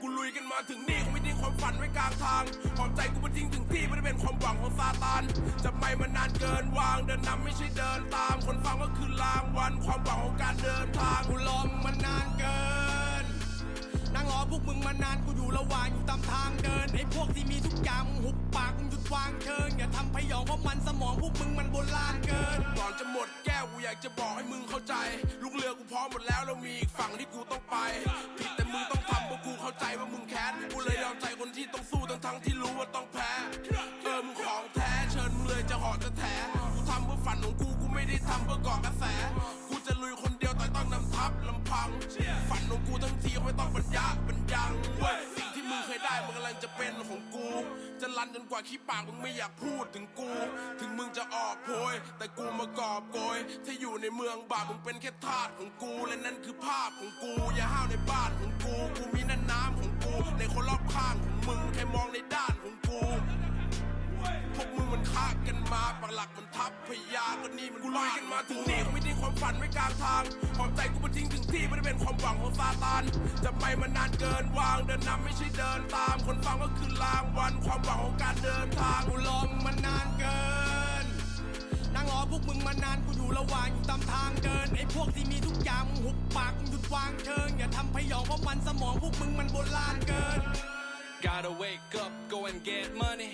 กูลุยกันมาถึงนี่คงไม่ทิ้งความฝันไว้กลางทางหอบใจกูมาทิ้งถึงที่ไม่ได้เป็นความหวังของซาตานจะไม่มานานเกินวางเดินนำไม่ใช่เดินตาม คนฟังก็คือลางวันความหวังของการเดินทางกูรอมึงมานานเกินนั่งรอพวกมึงมานานกูอยู่ระหว่างอยู่ตามทางเดินไอ้พวกที่มีทุกอย่างมึงหุบปากมึงหยุดวางเชิงอย่าทำพยองเพราะมันสมองพวกมึงมันโบราณเกินก่อนจะหมดแกากจะบอกให้มึงเข้าใจ ลูกเรือกูพร้อมหมดแล้วแล้วมีอีกฝั่งที่กูต้องไปผิดแต่มึงต้องทำเพราะกูเข้าใจว่ามึงแค้นกูเลยยอมใจคนที่ต้องสู้ทั้งทั้งที่รู้ว่าต้องแพ้เออมึงของแท้เชิญมึงเลยจะหอจะแถกูทำเพื่อฝันของกูกูไม่ได้ทำเพื่อก่อกระแส กูจะลุยคนเดียวแต่ต้องนำทัพลำพัง ฝันของกูทั้งทีไม่ต้องบรรยะบรรยังเว้ย มึงเคยมันกำลังจะเป็นของกู จะลันจนกว่าขี้ปากมึงไม่อยากพูดถึงกู ถึงมึงจะออกโพยแต่กูมากอบโกย ถ้าอยู่ในเมืองบาปมึงเป็นแค่ทาสของกู และนั่นคือภาพของกู อย่าห้าวในบ้านของกู กูมีนั่นน้ำของกู ในคนรอบข้างของมึงแค่มองในด้านของกูพวกมึงมันฆ่ากันมาปักหลักมันทับพยาก็นี่มันกูลุยกันมาถึงนี่คงไม่ทิ้ความฝันไว้กลางทางหอบใจกูมาทิ้งถึงที่ ไม่ได้เป็นความหวังของซาตานจะไปมานานเกินวางเดินนำไม่ใช่เดินตาม คนฟังก็คือลางวันความหวังของการเดินทางกูรอมึงมานานเกินนั่งรอพวกมึงมานานกูอยู่ระหว่างอยู่ตามทางเดินไอ้พวกที่มีทุกอย่างมึงหุบปากมึงหยุดวางเชิงอย่าทำพยองเพราะมันสมองพวกมึงมันโบราณเกิน Gotta wake up, go and get money.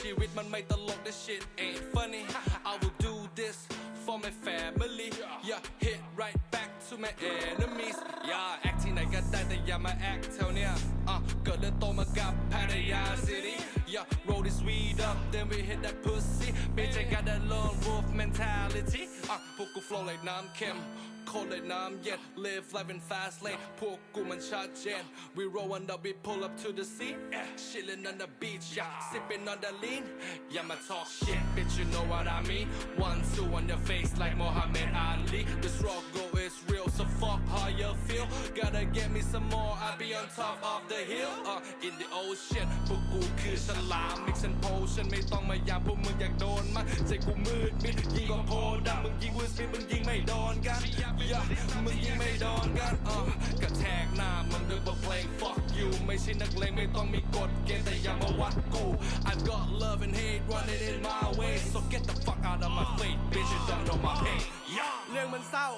ชีวิตมันไม่ตลก this shit ain't funny. I will do this for my family. Yeah, hit right back to my enemies. Yeah, act ที่ไหนก็ได้แต่อย่ามา act แถวเนี้ยอ่ะเกิดและโตมากับพัทยา city. Yeah, roll this weed up, then we hit that pussy. Bitch, I got that lone wolf mentality. อ่ะพวกกู flow like น้ำเค็ม cold เลยน้ำเย็น live life in fast lane พวกกูมันชัดเจน we roll and up we pull up to the scene yeah. chilling on the beach yeah sipping on the lean yeah my talk shit bitch you know what I mean one two on your face like Muhammad top of the hill uh in the ocean พวกกูคือฉลาม mix and potion ไม่ต้องมายามพวกมึงอยากโดนมั้ยใจกูมืดมิดยิงก็โพดำมึงยิงวิสมิมึงยิงไม่โดนกัน yeah มึงยิงไม่โดนกันเออกระแทกหน้ามึงด้วยบทเพลง fuck you ไม่ใช่นักเลงไม่ต้องมีกฎเกณฑ์แต่อย่ามาวัดกู I've got love and hate running in my way so get the fuck out of my face bitch you don't know my pain yeah เรื่องมันเศร้า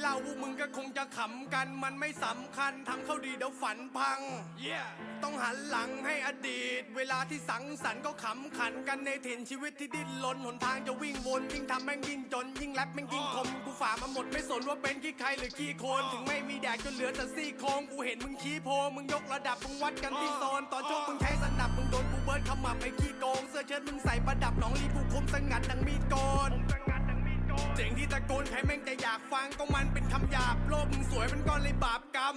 เล่าพวกมึงก็คงจะขำกันมันไม่สำคัญทำเข้าดีเดี๋ยวฝันพัง yeah. ต้องหันหลังให้อดีต เวลาที่สังสรรค์ก็ขำขันกันในถิ่นชีวิตที่ดิ้นรนหนทางจะวิ่งวนยิ่งทำแม่งยิ่งจน ยิ่งแรปแม่งยิ่งคมกูฝ่ามาหมดไม่สนว่าเป็นขี้ใครหรือขี้โคลนถึงไม่มีแดกจนเหลือแต่ซี่โครงกูเห็นมึงขี้โพมึงยกระดับมึงวัดกันที่โซนตอนโชคมึงใช้สนับมึงโดนกูเบิร์ดขมับไอ้ขี้โกงเสื้อเชิ้ตมึงใส่ประดับหนองลีกูคมสงัดดังมีดโกน แม่งจะอยากฟังก็มันเป็นคำหยาบโลกมึงสวยมันก็เลยบาปกรรม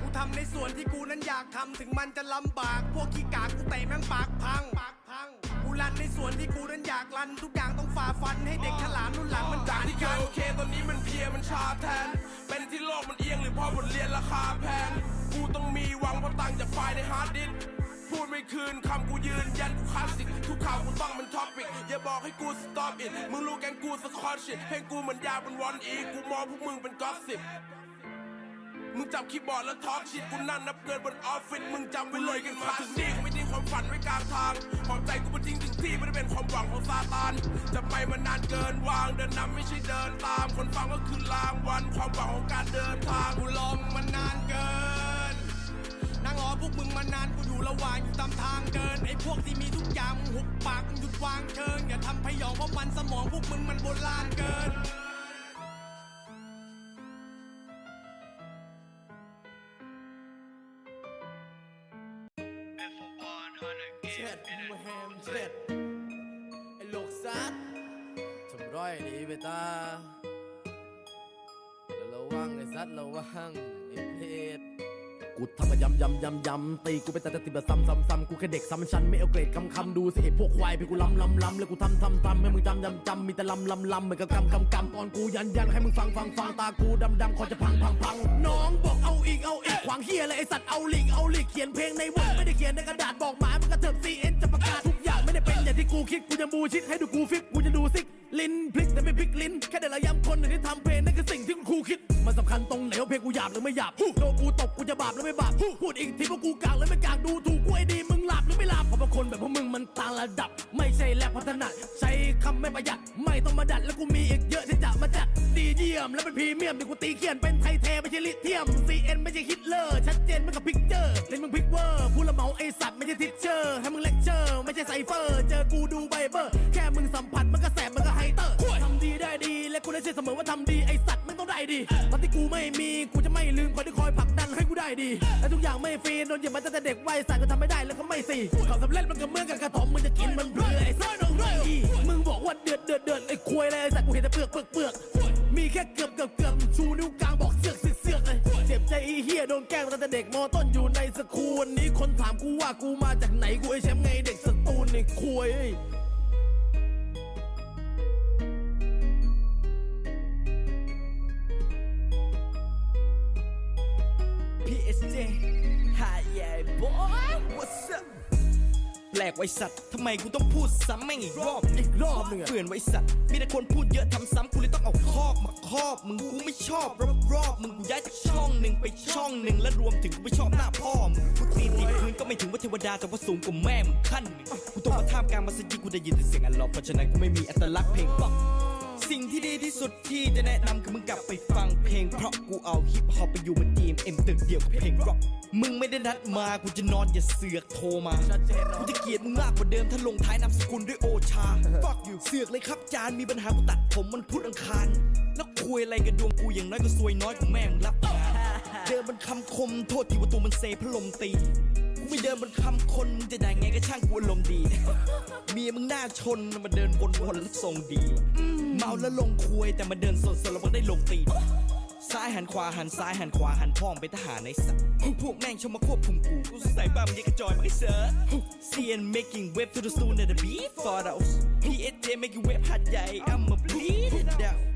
กูทำในส่วนที่กูนั้นอยากทำถึงมันจะลำบาก พวกขี้กากกูเตะแม่งปากพังปากพังกูรันในส่วนที่กูนั้นอยากรัน ทุกอย่างต้องฝ่าฟันให้เด็กฉลามรุ่นหลังมันจาจากที่เคยโอเคตอนนี้มันเพียมันชาแทน เป็นที่โลกมันเอียงหรือพราะบทเรียนราคาแพง กูต้องมีหวังเพราะตังค์จากไฟในฮาร์ดดิสพูดไม่คืนคำกูยืนยันกูคลาสสิกทุกข่าวกู บอกให้กูสต็อปอินมึงรู้แกงกูสคอตชิตเพลงกูเหมือนยาเป็นวันอีกกูมองพวกมึงเป็นกอสซิปมึงจับคีย์บอร์ดแล้วทอล์กชิตกูนั่นนับเงินบนออฟฟิศมึงจำไว้เลยกันมาถึงนี่คงไม่ทิ้งความฝันไว้กลางทางหอบใจกูมาทิ้งถึงที่ไม่ได้เป็นความหวังของซาตานจะไปมานานเกินวางเดินนำไม่ใช่เดินตาม คนฟังก็คือลางวันความหวังของการเดินทางกูรองมานานเกินนั่งรอพวกมึงมานานกูอยู่ระหว่างอยู่ตามทางเดินไอ้พวกที่มีทุ หุบปากมึงหยุดวางเชิงอย่าทำพยองเพราะมันสมองพวกมึงมันโบราณเกินเช็ดมแฮมเช็ดไอ้ลูกซัดทำร้อยดีไปตาแล้วระวังไอ้ซัดระวังไอ้เพชร กูทำมายำยำยำยำตีกูไปแต่จะติดแบบซ้ำซ้ำซ้ำกูแค่เด็กซ้ำชั้นไม่เอาเกรดคำคำดูสิไอ้พวกควายพี่กูล้ำล้ำล้ำแล้วกูทำทำทำให้มึงจำจำจำมีแต่ล้ำล้ำล้ำเหมือนกับกำกำกำตอนกูยันยันให้มึงฟังฟังฟังตากูดำดำคอจะพังพังพังน้องบอกเอาอีกเอาอีกขวางเฮียเลยไอสัตว์เอาลิงเอาลิกเขียนเพลงในวงไม่ได้เขียนในกระดาษบอกหมามันกระเถิบซีเอ็นจะประกาศทุกอย่างไม่ได้เป็นอย่างที่กูคิดกูจะบูชิดให้ดูกูฟิกกูจะดูซิกลิ้นพลิกแต่ไม่พลิกลิ้นแค่เดี๋ยวเราย้ำคนหนึ่งที่ทำเพลงนั่นคือสิ่งที่คุณมันตรงไหนว่าเพลงกูหยาบหรือไม่หยาบโดนกู จะบาปหรือไม่บาปพูดอีกทีว่ากูกากหรือไม่กากดูถูกกูไอ้ดีมึงหลับหรือไม่หลับเพราะบางคนแบบพวกมึงมันต่างระดับ ไม่ใช่แลบพัฒนาใช้คำไม่ประหยัด ไม่ต้องมาดัดแล้วกูมีอีกเยอะที่จะมาจัดดีเยี่ยมและเป็นพรีเมียมที่กูตีเขียนเป็นไทยแท้ไม่ใช่ลิเทียม CN ไม่ใช่ฮิตเลอร์ชัดเจนไม่กับพิกเจอร์เล่นมึงพิกเวอร์พูดละเมาไอสัตว์ไม่ใช่ทิชเชอร์ให้มึงเลคเชอร์ไม่ใช่ไซเฟอร์เจอกูดูไบเบอร์แค่มึงสัมผัสมันก็แสบมันก็ไฮเตอร์ทำดีได้ดีและกูได้เชื่อเสมอว่าทำดีไอสัตว์ไม่ต้องได้ดีตอนที่กูไม่มีกู ดันให้กูได้ดี และทุกอย่างไม่ฟรีโดนเหยียบมาตั้งแต่เด็กวัยสัตว์ก็ทำไม่ได้แล้วก็ไม่สิความสำเร็จมันก็เหมือนกับกระถมมึงจะกินมันเพื่อไอ้สัตว์น้องเรยมึงบอกว่าเดือดเดือดเดือดไอ้ควยเลยไอ้สัตว์กูเห็นแต่เปลือกเปลือกเปลือกมีแค่เกือบเกือบเกือบชูนิ้วกลางบอกเสือกเสือกเสือกเลยเจ็บใจไอ้เฮียโดนแกล้งมาตั้งแต่เด็กมอต้นอยู่ในสกูลวันนี้คนถามกูว่ากูมาจากไหนกูไอ้แชมป์ไงเด็กสตูลไอ้ควย PSJ Hi yeah boy What's up แปลกไว้สัตว์ทำไมกูต้องพูดซ้ำแม่งอีกรอบอีกรอบหนึ่งอเปื่อนไว้สัตว์ มีแต่คนพูดเยอะทำซ้ำกูเลยต้องเอาคอกมาครอบมึงกูไม่ชอบรอบรอบมึงกูย้ายจากช่องหนึ่งไปช่องหนึ่งและรวมถึงกูไม่ชอบหน้าพ่อมึงกูตีตีพื้นก็ไม่ถึงว่าเทวดาแต่ว่าสูงกว่าแม่มึงขั้นหนึ่งกูต้องมาท่ามกลางมัสยิดกูได้ยินแต่เสียงอัลลอฮ์เพราะฉะนั้นกูไม่มีอัตลักษณ์เพลงป๊อป สิ่งที่ดีที่สุดที่จะแนะนำคือมึงกลับไปฟังเพลง เพราะกูเอาฮิปฮอปไปอยู่บนทีมเอ็มตึกเดียวกับเพลงร็อกมึงไม่ได้นัดมากูจะนอนอย่าเสือกโทรมากูจะเกลียดมึงมากกว่าเดิมถ้าลงท้ายนามสกุลด้วยโอชา fuck you เสือกเลยครับจานมีปัญหากูตัดผมมันพุธอังคารแล้วคุยอะไรกับดวงกูอย่างน้อยก็ซวยน้อยกว่าแม่งรับงานเดินบนคำคมโทษทีว่าตัวมันเซพลมตี ไม่เดินบนคำคนมึงจะได้ไงก็ช่างกูอารมณ์ดี เมียมึงหน้าชนมาเดินวนๆแล้วทรงดี เมาแล้วลงคุยแต่มาเดินสดๆแล้วมันได้ลงตีซ้ายหันขวาหันซ้ายหันขวาหันพ่องไปทหารในสัตว์พวกแม่งชอบมาควบคุมกูกูใส่บ้ามันยังกระจอยมาให้เสือ CN making web to the soon at the beat for those PSJ making web หัดใหญ่ I'm a bleed it out